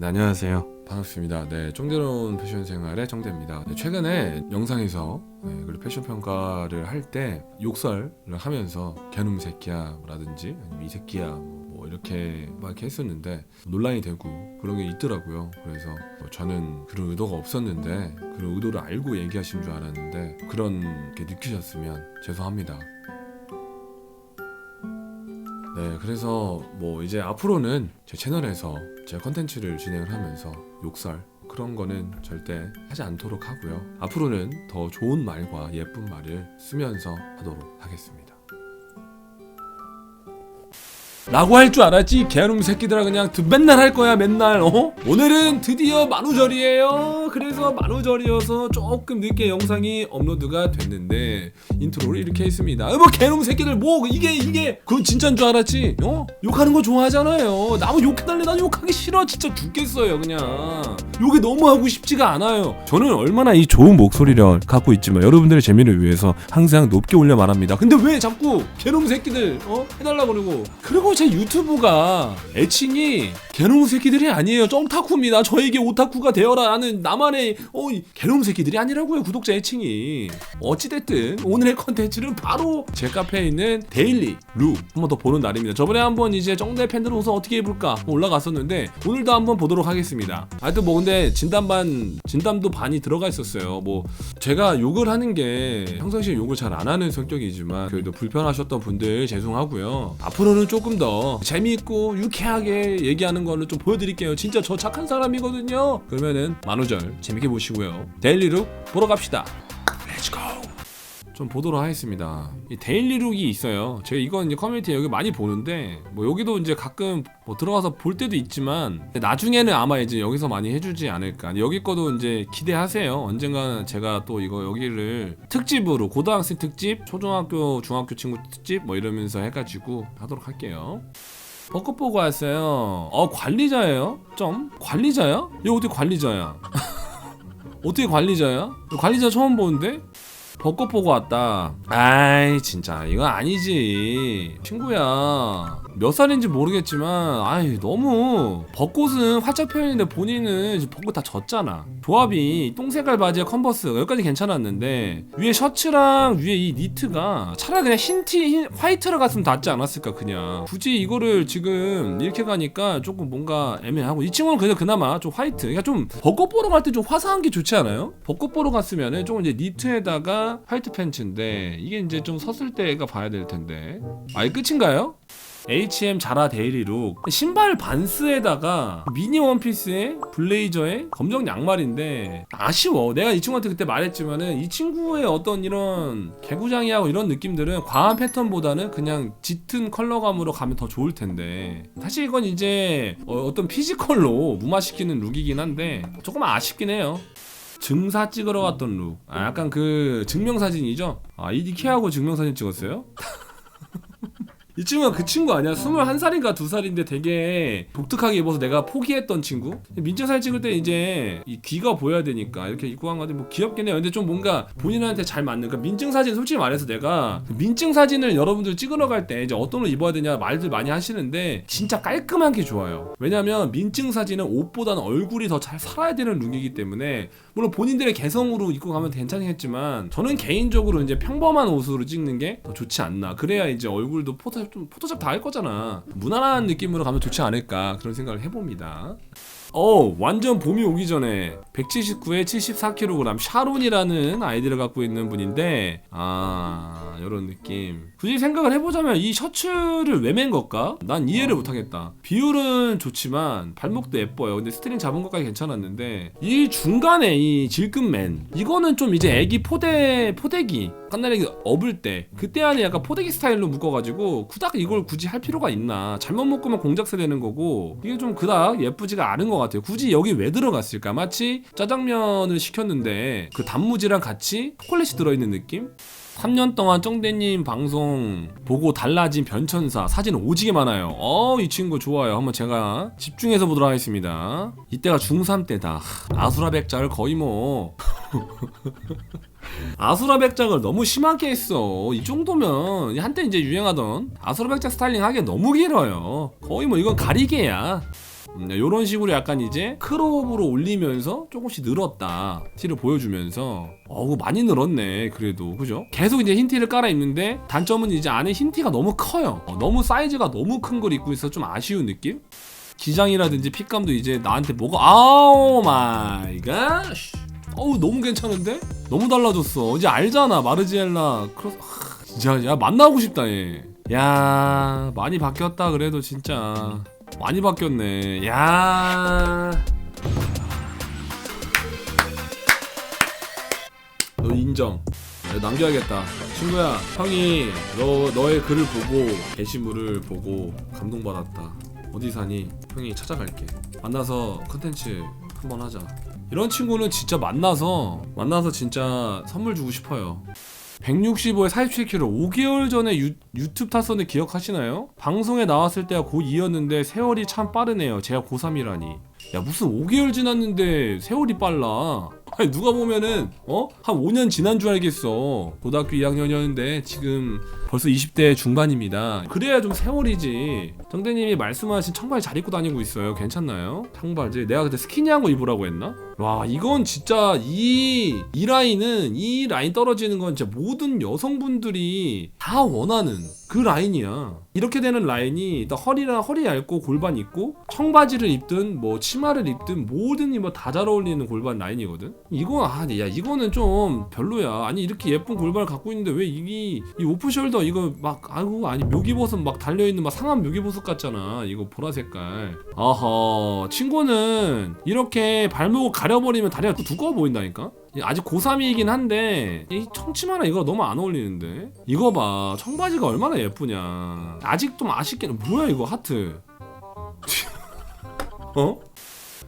네, 안녕하세요. 반갑습니다. 네, 쫑대로운 패션 생활의 정대입니다. 네, 최근에 영상에서 네, 그리고 패션 평가를 할 때 욕설을 하면서 개놈 새끼야라든지 아니면 이 새끼야 뭐 이렇게 막 이렇게 했었는데 논란이 되고 그런 게 있더라고요. 그래서 뭐 저는 그런 의도가 없었는데 그런 의도를 알고 얘기하신 줄 알았는데 그런 게 느끼셨으면 죄송합니다. 네, 그래서 뭐 이제 앞으로는 제 채널에서 제 컨텐츠를 진행을 하면서 욕설 그런 거는 절대 하지 않도록 하고요. 앞으로는 더 좋은 말과 예쁜 말을 쓰면서 하도록 하겠습니다. 라고 할 줄 알았지? 개놈 새끼들아 그냥 드- 맨날 할 거야 맨날 어? 오늘은 드디어 만우절이에요. 그래서 만우절이어서 조금 늦게 영상이 업로드가 됐는데 인트로를 이렇게 했습니다. 어, 뭐 개놈 새끼들 뭐 이게 이게 그건 진짜인 줄 알았지? 어? 욕하는 거 좋아하잖아요. 나무 욕해달래 나 욕하기 싫어. 진짜 죽겠어요 그냥. 욕이 너무 하고 싶지가 않아요. 저는 얼마나 이 좋은 목소리를 갖고 있지만 여러분들의 재미를 위해서 항상 높게 올려 말합니다. 근데 왜 자꾸 개놈 새끼들 어? 해달라 그러고? 그리고 제 유튜브가 애칭이 개놈 새끼들이 아니에요. 쩡타쿠입니다. 저에게 오타쿠가 되어라 하는 나만의 어, 이 개놈 새끼들이 아니라고요 구독자 애칭이. 어찌됐든 오늘의 컨텐츠는 바로 제 카페에 있는 데일리 룩한번 더 보는 날입니다. 저번에 한번 이제 쩡대 팬들 옷을 어떻게 입을까 올라갔었는데 오늘도 한번 보도록 하겠습니다. 하여튼 뭐 근데 진담반 진담도 반이 들어가 있었어요. 뭐 제가 욕을 하는 게 평상시에 욕을 잘 안 하는 성격이지만 그래도 불편하셨던 분들 죄송하고요. 앞으로는 조금 더 재미있고 유쾌하게 얘기하는 거를 좀 보여드릴게요. 진짜 저 착한 사람이거든요. 그러면은 만우절 재밌게 보시고요. 데일리룩 보러 갑시다. 좀 보도록 하겠습니다. 이 데일리룩이 있어요. 제가 이건 이제 커뮤니티에 여기 많이 보는데 뭐 여기도 이제 가끔 뭐 들어가서 볼 때도 있지만 나중에는 아마 이제 여기서 많이 해주지 않을까. 여기 거도 이제 기대하세요. 언젠가 제가 또 이거 여기를 특집으로 고등학생 특집, 초등학교, 중학교 친구 특집 뭐 이러면서 해가지고 하도록 할게요. 벚꽃 보고 왔어요. 어 관리자예요? 점 관리자야? 얘 어떻게 관리자야? 어떻게 관리자야? 관리자 처음 보는데? 벚꽃 보고 왔다. 아이 진짜 이거 아니지 친구야. 몇 살인지 모르겠지만 아이 너무 벚꽃은 활짝 펴있는데 본인은 벚꽃 다 졌잖아. 조합이 똥색깔 바지에 컨버스 여기까지 괜찮았는데 위에 셔츠랑 위에 이 니트가 차라리 그냥 흰티 흰, 화이트로 갔으면 낫지 않았을까 그냥 굳이 이거를 지금 이렇게 가니까 조금 뭔가 애매하고 이 친구는 그래도 그나마 좀 화이트 그러니까 좀 벚꽃 보러 갈 때 좀 화사한 게 좋지 않아요? 벚꽃 보러 갔으면은 조금 이제 니트에다가 화이트 팬츠인데 이게 이제 좀 섰을 때가 봐야 될 텐데 아이 끝인가요? H&M 자라 데일리룩 신발 반스에다가 미니 원피스에 블레이저에 검정 양말인데 아쉬워 내가 이 친구한테 그때 말했지만은 이 친구의 어떤 이런 개구장이하고 이런 느낌들은 과한 패턴보다는 그냥 짙은 컬러감으로 가면 더 좋을 텐데 사실 이건 이제 어, 떤 피지컬로 무마시키는 룩이긴 한데 조금 아쉽긴 해요 증사 찍으러 갔던 룩. 아, 약간 그 증명사진이죠? 아, 이케하고 증명사진 찍었어요? 이 친구가 그 친구 아니야? 21살인가 2살인데 되게 독특하게 입어서 내가 포기했던 친구? 민증 사진 찍을 때 이제 이 귀가 보여야 되니까 이렇게 입고 간 건데 뭐 귀엽긴 해요. 근데 좀 뭔가 본인한테 잘 맞는 그러니까 민증 사진 솔직히 말해서 내가 민증 사진을 여러분들 찍으러 갈 때 이제 어떤 옷 입어야 되냐 말들 많이 하시는데 진짜 깔끔한 게 좋아요. 왜냐면 민증 사진은 옷보다는 얼굴이 더 잘 살아야 되는 룩이기 때문에 물론 본인들의 개성으로 입고 가면 괜찮겠지만 저는 개인적으로 이제 평범한 옷으로 찍는 게 더 좋지 않나. 그래야 이제 얼굴도 포토샵 좀 포토샵 다 할 거잖아. 무난한 느낌으로 가면 좋지 않을까 그런 생각을 해봅니다. 어 완전 봄이 오기 전에 179에 74kg 샤론이라는 아이디를 갖고 있는 분인데 아 이런 느낌. 굳이 생각을 해보자면 이 셔츠를 왜 맨 걸까? 난 이해를 못하겠다. 비율은 좋지만 발목도 예뻐요. 근데 스트링 잡은 것까지 괜찮았는데 이 중간에 이 질끈맨 이거는 좀 이제 애기 포대 포대기 깐나리 업을 때 그때 안에 약간 포대기 스타일로 묶어가지고 그닥 이걸 굳이 할 필요가 있나? 잘못 묶으면 공작새 되는 거고 이게 좀 그닥 예쁘지가 않은 것 같아요 굳이 여기 왜 들어갔을까 마치 짜장면을 시켰는데 그 단무지랑 같이 초콜릿이 들어있는 느낌? 3년 동안 쩡대님 방송 보고 달라진 변천사 사진 오지게 많아요. 어, 이 친구 좋아요. 한번 제가 집중해서 보도록 하겠습니다. 이때가 중3 때다. 아수라 백작을 거의 뭐 아수라 백작을 너무 심하게 했어. 이 정도면 한때 이제 유행하던 아수라 백작 스타일링 하기 너무 길어요. 거의 뭐 이건 가리개야. 음, 이런 식으로 약간 이제 크롭으로 올리면서 조금씩 늘었다. 티를 보여주면서. 어우 많이 늘었네 그래도. 그죠? 계속 이제 흰 티를 깔아 입는데 단점은 이제 안에 흰 티가 너무 커요. 어, 너무 사이즈가 너무 큰 걸 입고 있어 좀 아쉬운 느낌? 기장이라든지 핏감도 이제 나한테 뭐가 아우 마이 갓! 어우 너무 괜찮은데? 너무 달라졌어. 이제 알잖아 마르지엘라. 크로스 하, 진짜 야 만나고 싶다 얘야 많이 바뀌었다 그래도 진짜 많이 바뀌었네. 야. 너 인정. 야, 남겨야겠다. 친구야 형이 너 너의 글을 보고 게시물을 보고 감동받았다. 어디 사니? 형이 찾아갈게. 만나서 컨텐츠 한번 하자. 이런 친구는 진짜 만나서 만나서 진짜 선물 주고 싶어요 165에 47kg 5개월 전에 유, 유튜브 탔었는데 기억하시나요? 방송에 나왔을 때가 고2였는데 세월이 참 빠르네요. 제가 고3이라니. 야 무슨 5개월 지났는데 세월이 빨라 아니 누가 보면은 어? 한 5년 지난 줄 알겠어. 고등학교 2학년이었는데 지금 벌써 20대 중반입니다. 그래야 좀 세월이지. 정대님이 말씀하신 청바지 잘 입고 다니고 있어요. 괜찮나요? 청바지. 내가 그때 스키니한 거 입으라고 했나? 와 이건 진짜 이, 이 라인은 이 라인 떨어지는 건 진짜 모든 여성분들이 다 원하는 그 라인이야. 이렇게 되는 라인이 일단 허리랑 허리 얇고 골반 있고 청바지를 입든 뭐 치마를 입든 뭐든 뭐 다 잘 어울리는 골반 라인이거든 이거 아야 이거는 좀 별로야. 아니 이렇게 예쁜 골반을 갖고 있는데 왜 이게 이 오프숄더 이거 막 아이고 아니 묘기버섯 막 달려있는 막 상한 묘기버섯 같잖아 이거 보라 색깔. 어허 친구는 이렇게 발목을 가려버리면 다리가 또 두꺼워 보인다니까? 아직 고3이긴 한데 이 청치마랑 이거 너무 안 어울리는데? 이거 봐 청바지가 얼마나 예쁘냐. 아직 좀 아쉽게는 뭐야 이거 하트? 어?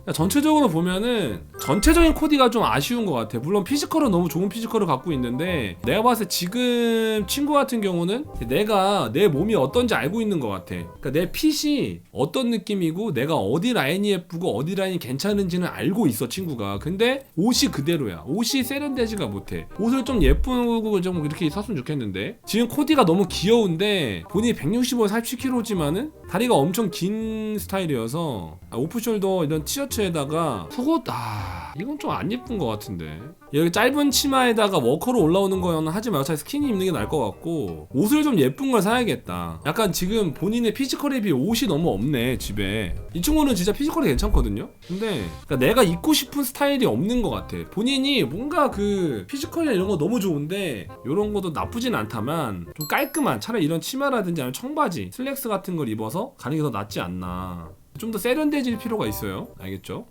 야, 전체적으로 보면은 전체적인 코디가 좀 아쉬운 것 같아. 물론 피지컬은 너무 좋은 피지컬을 갖고 있는데 내가 봤을 때 지금 친구 같은 경우는 내가 내 몸이 어떤지 알고 있는 것 같아. 그러니까 내 핏이 어떤 느낌이고 내가 어디 라인이 예쁘고 어디 라인이 괜찮은지는 알고 있어 친구가. 근데 옷이 그대로야. 옷이 세련되지가 못해. 옷을 좀 예쁘고 좀 이렇게 샀으면 좋겠는데 지금 코디가 너무 귀여운데 본인이 165, 47kg지만은 다리가 엄청 긴 스타일이어서 아, 오프숄더 이런 티셔츠에다가 속옷 아 이건 좀 안 예쁜 것 같은데. 여기 짧은 치마에다가 워커로 올라오는 거는 하지 말고 차라리 스키니 입는 게 나을 것 같고 옷을 좀 예쁜 걸 사야겠다. 약간 지금 본인의 피지컬에 비해 옷이 너무 없네 집에. 이 친구는 진짜 피지컬이 괜찮거든요? 근데 그러니까 내가 입고 싶은 스타일이 없는 것 같아. 본인이 뭔가 그 피지컬이나 이런 거 너무 좋은데 이런 것도 나쁘진 않다만 좀 깔끔한 차라리 이런 치마라든지 아니면 청바지 슬랙스 같은 걸 입어서 가는 게 더 낫지 않나. 좀 더 세련돼질 필요가 있어요. 알겠죠?